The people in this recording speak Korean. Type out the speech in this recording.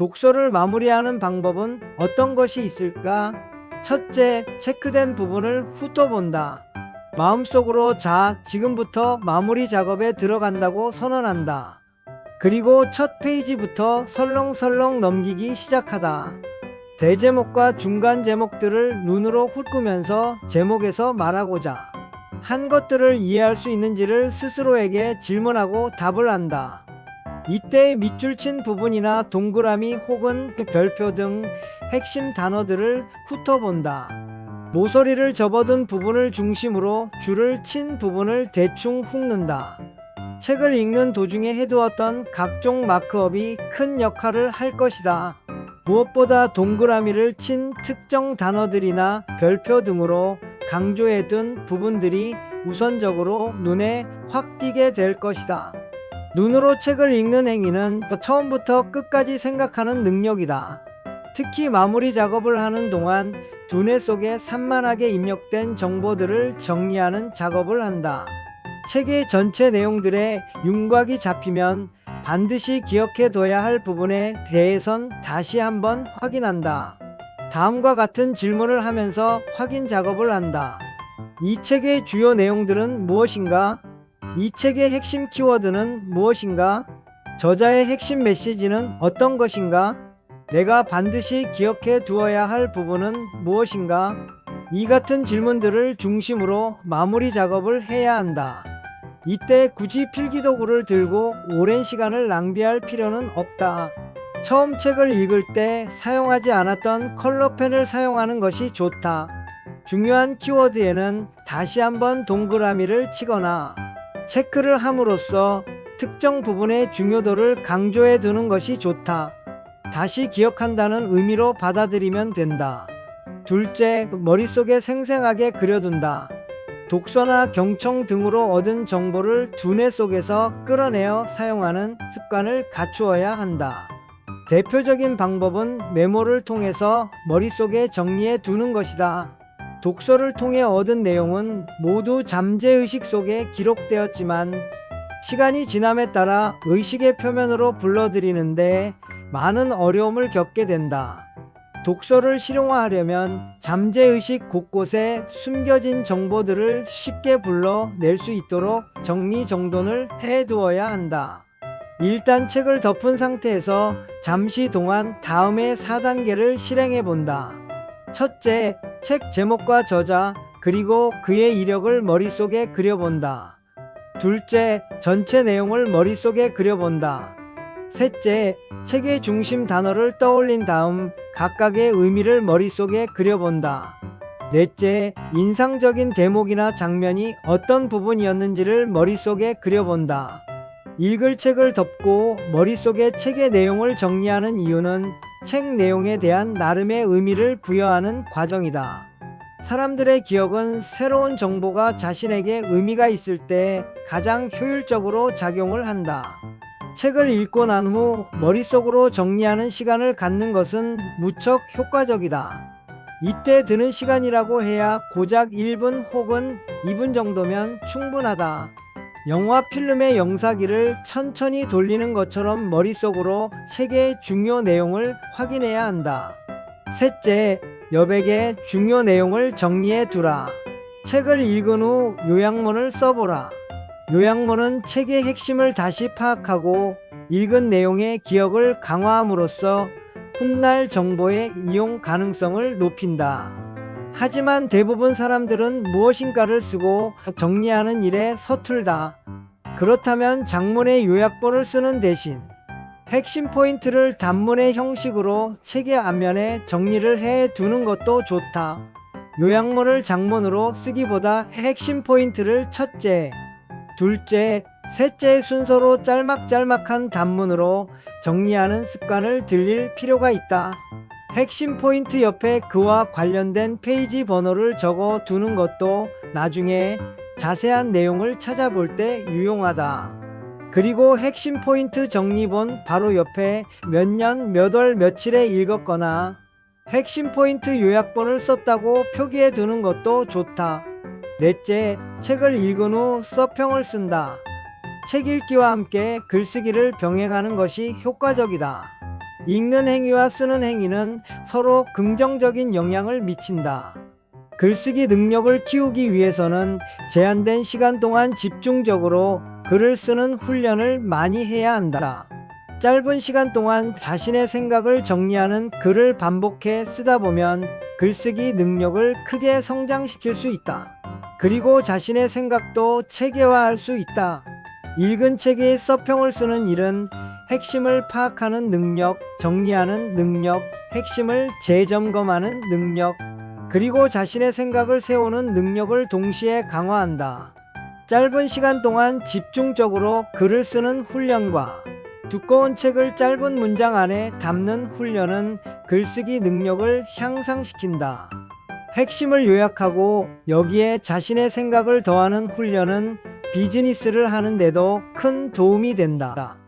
독서를 마무리하는 방법은 어떤 것이 있을까? 첫째, 체크된 부분을 훑어본다. 마음속으로 자, 지금부터 마무리 작업에 들어간다고 선언한다. 그리고 첫 페이지부터 설렁설렁 넘기기 시작하다. 대제목과 중간 제목들을 눈으로 훑으면서 제목에서 말하고자 한 것들을 이해할 수 있는지를 스스로에게 질문하고 답을 한다. 이때 밑줄 친 부분이나 동그라미 혹은 별표 등 핵심 단어들을 훑어본다. 모서리를 접어든 부분을 중심으로 줄을 친 부분을 대충 훑는다. 책을 읽는 도중에 해두었던 각종 마크업이 큰 역할을 할 것이다. 무엇보다 동그라미를 친 특정 단어들이나 별표 등으로 강조해둔 부분들이 우선적으로 눈에 확 띄게 될 것이다. 눈으로 책을 읽는 행위는 처음부터 끝까지 생각하는 능력이다. 특히 마무리 작업을 하는 동안 두뇌 속에 산만하게 입력된 정보들을 정리하는 작업을 한다. 책의 전체 내용들의 윤곽이 잡히면 반드시 기억해 둬야 할 부분에 대해선 다시 한번 확인한다. 다음과 같은 질문을 하면서 확인 작업을 한다. 이 책의 주요 내용들은 무엇인가? 이 책의 핵심 키워드는 무엇인가? 저자의 핵심 메시지는 어떤 것인가? 내가 반드시 기억해 두어야 할 부분은 무엇인가? 이 같은 질문들을 중심으로 마무리 작업을 해야 한다. 이때 굳이 필기도구를 들고 오랜 시간을 낭비할 필요는 없다. 처음 책을 읽을 때 사용하지 않았던 컬러펜을 사용하는 것이 좋다. 중요한 키워드에는 다시 한번 동그라미를 치거나 체크를 함으로써 특정 부분의 중요도를 강조해 두는 것이 좋다. 다시 기억한다는 의미로 받아들이면 된다. 둘째, 머릿속에 생생하게 그려둔다. 독서나 경청 등으로 얻은 정보를 두뇌 속에서 끌어내어 사용하는 습관을 갖추어야 한다. 대표적인 방법은 메모를 통해서 머릿속에 정리해 두는 것이다. 독서를 통해 얻은 내용은 모두 잠재의식 속에 기록되었지만 시간이 지남에 따라 의식의 표면으로 불러들이는데 많은 어려움을 겪게 된다. 독서를 실용화하려면 잠재의식 곳곳에 숨겨진 정보들을 쉽게 불러낼 수 있도록 정리정돈을 해두어야 한다. 일단 책을 덮은 상태에서 잠시 동안 다음의 4단계를 실행해 본다. 첫째, 책 제목과 저자, 그리고 그의 이력을 머릿속에 그려본다. 둘째, 전체 내용을 머릿속에 그려본다. 셋째, 책의 중심 단어를 떠올린 다음 각각의 의미를 머릿속에 그려본다. 넷째, 인상적인 대목이나 장면이 어떤 부분이었는지를 머릿속에 그려본다. 읽을 책을 덮고 머릿속에 책의 내용을 정리하는 이유는 책 내용에 대한 나름의 의미를 부여하는 과정이다. 사람들의 기억은 새로운 정보가 자신에게 의미가 있을 때 가장 효율적으로 작용을 한다. 책을 읽고 난 후 머릿속으로 정리하는 시간을 갖는 것은 무척 효과적이다. 이때 드는 시간이라고 해야 고작 1분 혹은 2분 정도면 충분하다. 영화 필름의 영사기를 천천히 돌리는 것처럼 머릿속으로 책의 중요 내용을 확인해야 한다. 셋째, 여백의 중요 내용을 정리해 두라. 책을 읽은 후 요약문을 써보라. 요약문은 책의 핵심을 다시 파악하고 읽은 내용의 기억을 강화함으로써 훗날 정보의 이용 가능성을 높인다. 하지만 대부분 사람들은 무엇인가를 쓰고 정리하는 일에 서툴다. 그렇다면 장문의 요약본을 쓰는 대신 핵심 포인트를 단문의 형식으로 책의 앞면에 정리를 해 두는 것도 좋다. 요약문을 장문으로 쓰기보다 핵심 포인트를 첫째, 둘째, 셋째 순서로 짤막짤막한 단문으로 정리하는 습관을 들일 필요가 있다. 핵심 포인트 옆에 그와 관련된 페이지 번호를 적어 두는 것도 나중에 자세한 내용을 찾아볼 때 유용하다. 그리고 핵심 포인트 정리본 바로 옆에 몇 년, 몇 월, 며칠에 읽었거나 핵심 포인트 요약본을 썼다고 표기해 두는 것도 좋다. 넷째, 책을 읽은 후 서평을 쓴다. 책 읽기와 함께 글쓰기를 병행하는 것이 효과적이다. 읽는 행위와 쓰는 행위는 서로 긍정적인 영향을 미친다. 글쓰기 능력을 키우기 위해서는 제한된 시간 동안 집중적으로 글을 쓰는 훈련을 많이 해야 한다. 짧은 시간 동안 자신의 생각을 정리하는 글을 반복해 쓰다 보면 글쓰기 능력을 크게 성장시킬 수 있다. 그리고 자신의 생각도 체계화할 수 있다. 읽은 책의 서평을 쓰는 일은 핵심을 파악하는 능력, 정리하는 능력, 핵심을 재점검하는 능력, 그리고 자신의 생각을 세우는 능력을 동시에 강화한다. 짧은 시간 동안 집중적으로 글을 쓰는 훈련과 두꺼운 책을 짧은 문장 안에 담는 훈련은 글쓰기 능력을 향상시킨다. 핵심을 요약하고 여기에 자신의 생각을 더하는 훈련은 비즈니스를 하는데도 큰 도움이 된다.